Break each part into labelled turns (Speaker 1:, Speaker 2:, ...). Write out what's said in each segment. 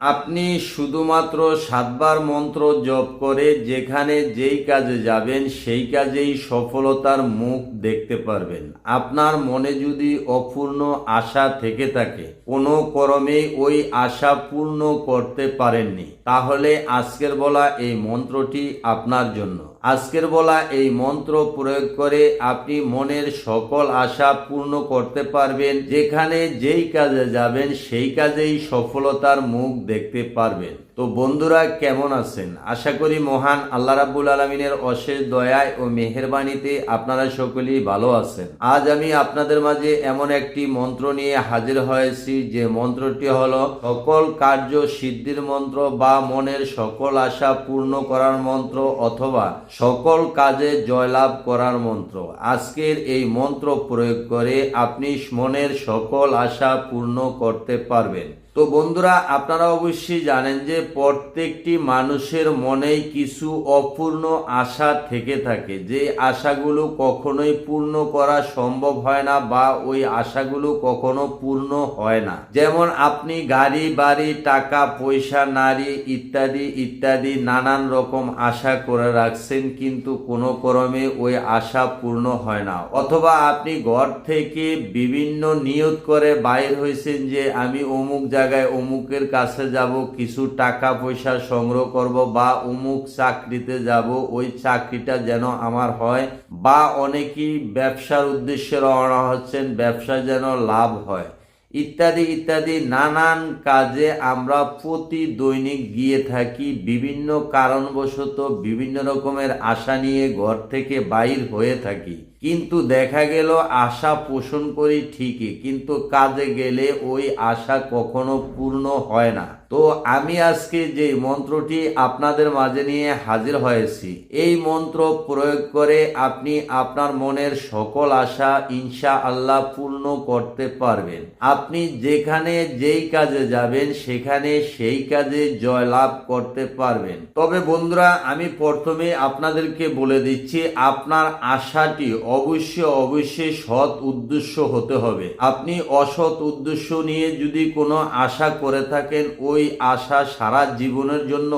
Speaker 1: আপনি শুধুমাত্র সাতবার মন্ত্র জপ করে যেখানে যেই কাজে যাবেন, সেই কাজেই সফলতার মুখ দেখতে পারবেন। আপনার মনে যদি অপূর্ণ আশা থেকে থাকে, কোনো কর্মে ওই আশা পূর্ণ করতে পারেননি, তাহলে আজকের বলা এই মন্ত্রটি আপনার জন্য। আজকের বলা এই মন্ত্র প্রয়োগ করে আপনি মনের সকল আশা পূর্ণ করতে পারবেন, যেখানে যেই কাজে যাবেন সেই কাজেই সফলতার মুখ দেখতে পারবেন। তো বন্ধুরা, কেমন আছেন? আশা করি মহান আল্লাহ রাব্বুল আলমিনের অশেষ দয়ায় ও মেহেরবানিতে আপনারা সকলেই ভালো আছেন। আজ আমি আপনাদের মাঝে এমন একটি মন্ত্র নিয়ে হাজির হয়েছি। যে মন্ত্রটি হল, সকল কার্য সিদ্ধির মন্ত্র বা মনের সকল আশা পূর্ণ করার মন্ত্র অথবা সকল কাজে জয়লাভ করার মন্ত্র। আজকের এই মন্ত্র প্রয়োগ করে আপনি মনের সকল আশা পূর্ণ করতে পারবেন। তো বন্ধুরা, আপনারা অবশ্যই জানেন যে প্রত্যেকটি মানুষের মনেই কিছু অপূর্ণ আশা থেকে থাকে। যে আশাগুলো কখনোই পূর্ণ করা সম্ভব হয় না বা ওই আশাগুলো কখনো পূর্ণ হয় না। যেমন আপনি গাড়ি, বাড়ি, টাকা, পয়সা, নারী ইত্যাদি ইত্যাদি নানান রকম আশা করে রাখছেন, কিন্তু কোনো ক্রমে ওই আশা পূর্ণ হয় না। অথবা আপনি ঘর থেকে বিভিন্ন নিয়ত করে বাইর হয়েছেন যে, আমি অমুক জায়গায় অমুকের কাছে যাব, কিছু টাকা পয়সা সংগ্রহ করব বা অমুক চাকরিতে যাব, ওই চাকরিটা যেন আমার হয় বা অনেকেই ব্যবসার উদ্দেশ্যে রওনা হচ্ছেন, ব্যবসা যেন লাভ হয়। ইত্যাদি ইত্যাদি নানান কাজে আমরা প্রতি দৈনিক গিয়ে থাকি, বিভিন্ন কারণবশত বিভিন্ন রকমের আশা নিয়ে ঘর থেকে বাইর হয়ে থাকি। কিন্তু দেখা গেল আশা পোষণ করি ঠিকই, কিন্তু কাজে গেলে ওই আশা কখনো পূর্ণ হয় না। তো আমি আজকে যে মন্ত্রটি আপনাদের মাঝে নিয়ে হাজির হয়েছি, এই মন্ত্র প্রয়োগ করে আপনি আপনার মনের সকল আশা ইনশা আল্লাহ পূর্ণ করতে পারবেন। আপনি যেখানে যেই কাজে যাবেন, সেখানে সেই কাজে জয়লাভ করতে পারবেন। তবে বন্ধুরা, আমি প্রথমে আপনাদেরকে বলে দিচ্ছি, আপনার আশাটি অবশ্যই অবশ্যই সৎ উদ্দেশ্য হতে হবে। আপনি অসৎ উদ্দেশ্য নিয়ে যদি কোনো আশা করে থাকেন, ওই আশা সারা জীবনের জন্য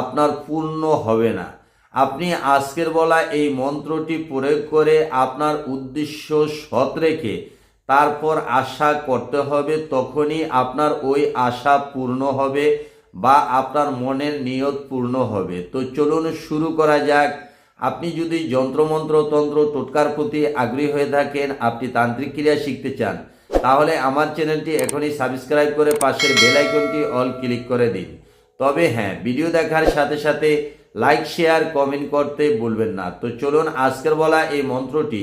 Speaker 1: আপনার পূর্ণ হবে না। আপনি আজকের বলা এই মন্ত্রটি প্রয়োগ করে আপনার উদ্দেশ্য সৎ রেখে তারপর আশা করতে হবে, তখনই আপনার ওই আশা পূর্ণ হবে বা আপনার মনের নিয়ত পূর্ণ হবে। তো চলুন শুরু করা যাক। আপনি যদি যন্ত্রমন্ত্র, তন্ত্র, টোটকার প্রতি আগ্রহী হয়ে থাকেন, আপনি তান্ত্রিক ক্রিয়া শিখতে চান, তাহলে আমার চ্যানেলটি এখনই সাবস্ক্রাইব করে পাশের বেল আইকনটি অল ক্লিক করে দিন। তবে হ্যাঁ ভিডিও দেখার সাথে সাথে লাইক, শেয়ার, কমেন্ট করতে ভুলবেন না। তো চলুন আজকের বলা এই মন্ত্রটি।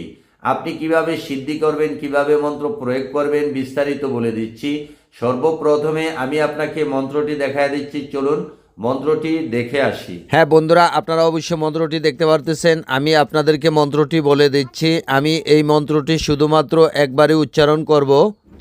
Speaker 1: আপনি কীভাবে সিদ্ধি করবেন, কীভাবে মন্ত্র প্রয়োগ করবেন, বিস্তারিত বলে দিচ্ছি। সর্বপ্রথমে আমি আপনাকে মন্ত্রটি দেখায় দিচ্ছি। চলুন মন্ত্রটি দেখে আসি।
Speaker 2: হ্যাঁ বন্ধুরা, আপনারা অবশ্যই মন্ত্রটি দেখতে পারতেছেন। আমি আপনাদেরকে মন্ত্রটি বলে দিচ্ছি। আমি এই মন্ত্রটি শুধুমাত্র একবারই উচ্চারণ করব।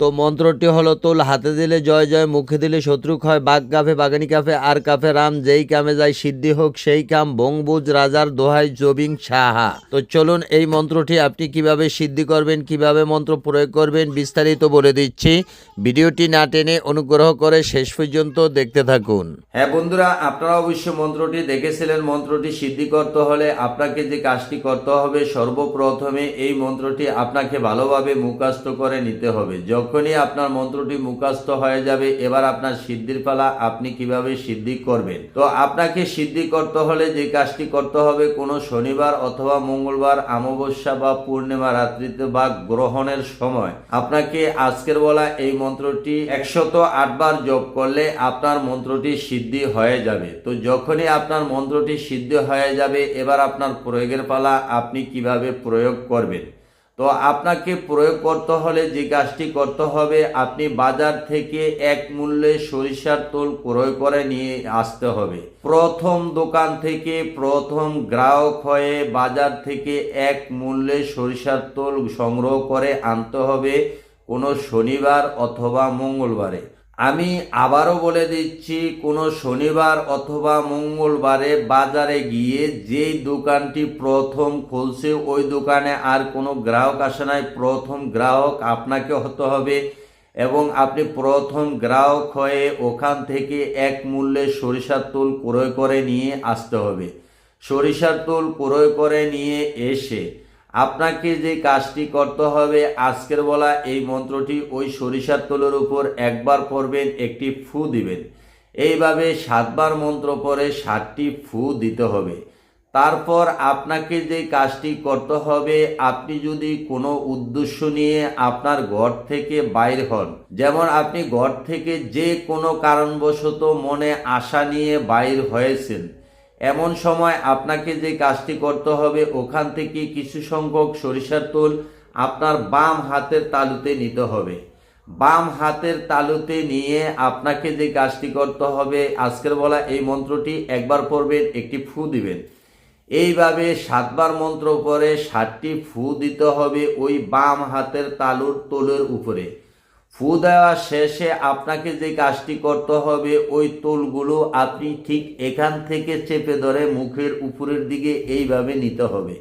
Speaker 2: তো মন্ত্রটি হলো, তোল হাতে দিলে জয় জয়, মুখে দিলে শত্রু হয় বাঘ কাফে, বাগানি কাফে, আর কাফে রাম, যেই কামে যায় সিদ্ধি হোক, সেই কাম বংবুজ রাজার দোহাই জবিং সাহা। তো চলুন এই মন্ত্রটি আপনি কীভাবে সিদ্ধি করবেন, কীভাবে মন্ত্র প্রয়োগ করবেন, বিস্তারিত বলে দিচ্ছি। ভিডিওটি না টেনে অনুগ্রহ করে শেষ পর্যন্ত দেখতে থাকুন।
Speaker 1: হ্যাঁ বন্ধুরা, আপনারা অবশ্যই মন্ত্রটি দেখেছিলেন। মন্ত্রটি সিদ্ধি করতে হলে আপনাকে যে কাজটি করতে হবে, সর্বপ্রথমে এই মন্ত্রটি আপনাকে ভালোভাবে মুখাস্ত করে নিতে হবে। যখনই আপনার মন্ত্রটি মুখাস্ত হয়ে যাবে, এবার আপনার সিদ্ধির পালা আপনি কীভাবে সিদ্ধি করবেন? তো আপনাকে সিদ্ধি করতে হলে যে কাজটি করতে হবে, কোনো শনিবার অথবা মঙ্গলবার, অমাবস্যা বা পূর্ণিমা রাত্রিতে বা গ্রহণের সময়। আপনাকে আজকের বলা এই মন্ত্রটি একশত আটবার জপ করলে আপনার মন্ত্রটি সিদ্ধি হয়ে যাবে। তো যখনই আপনার মন্ত্রটি সিদ্ধি হয়ে যাবে, এবার আপনার প্রয়োগের পালা আপনি কীভাবে প্রয়োগ করবেন? তো আপনাকে প্রয়োগ করতে হলে যে গাছটি করতে হবে, আপনি বাজার থেকে এক মূল্যে সরিষার তোল ক্রয় করে নিয়ে আসতে হবে। প্রথম দোকান থেকে প্রথম গ্রাহক হয়ে বাজার থেকে এক মূল্যে সরিষার তোল সংগ্রহ করে আনতে হবে কোনো শনিবার অথবা মঙ্গলবারে। আমি আবারও বলে দিচ্ছি, কোনো শনিবার অথবা মঙ্গলবারে বাজারে গিয়ে যেই দোকানটি প্রথম খুলছে, ওই দোকানে আর কোনো গ্রাহক আসে নাই। প্রথম গ্রাহক আপনাকে হতে হবে এবং আপনি প্রথম গ্রাহক হয়ে ওখান থেকে এক মূল্যে সরিষার তুল ক্রয় করে নিয়ে আসতে হবে। সরিষার তুল ক্রয় করে নিয়ে এসে আপনাকে যে কাজটি করতে হবে, আজকের বলা এই মন্ত্রটি ওই সরিষার তেলের উপর একবার পড়বেন, একটি ফু দিবেন। এইভাবে সাতবার মন্ত্র পরে সাতটি ফু দিতে হবে। তারপর আপনাকে যে কাজটি করতে হবে, আপনি যদি কোনো উদ্দেশ্য নিয়ে আপনার ঘর থেকে বাইর হন, যেমন আপনি ঘর থেকে যে কোনো কারণবশত মনে আশা নিয়ে বাইর হয়েছেন এমন সময় আপনাকে যে কাজটি করতে হবে, ওখান থেকে কিছু সংখ্যক সরিষার তেল আপনার বাম হাতের তালুতে নিতে হবে। বাম হাতের তালুতে নিয়ে আপনাকে যে কাজটি করতে হবে, আজকের বলা এই মন্ত্রটি একবার পড়বেন, একটি ফু দিবেন। এইভাবে সাতবার মন্ত্র পরে সাতটি ফু দিতে হবে ওই বাম হাতের তালুর তোলের উপরে। ফু দেওয়া শেষে আপনাকে যে কাজটি করতে হবে, ওই তোলগুলো আপনি ঠিক এখান থেকে চেপে ধরে মুখের উপরের দিকে এইভাবে নিতে হবে।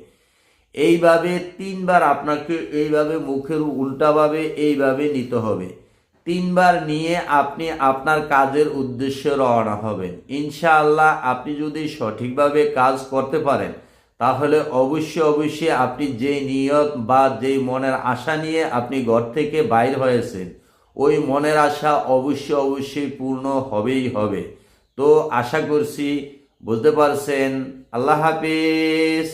Speaker 1: এইভাবে তিনবার আপনাকে এইভাবে মুখের উল্টাভাবে এইভাবে নিতে হবে। তিনবার নিয়ে আপনি আপনার কাজের উদ্দেশ্যে রওনা হবেন। ইনশাআল্লাহ আপনি যদি সঠিকভাবে কাজ করতে পারেন, তাহলে অবশ্যই অবশ্যই আপনি যে নিয়ত বা যেই মনের আশা নিয়ে আপনি ঘর থেকে বাইর হয়েছেন ওই মনের আশা অবশ্যই অবশ্যই পূর্ণ হবেই হবে। তো আশা করছি বুঝতে পারছেন। আল্লাহ হাফিজ।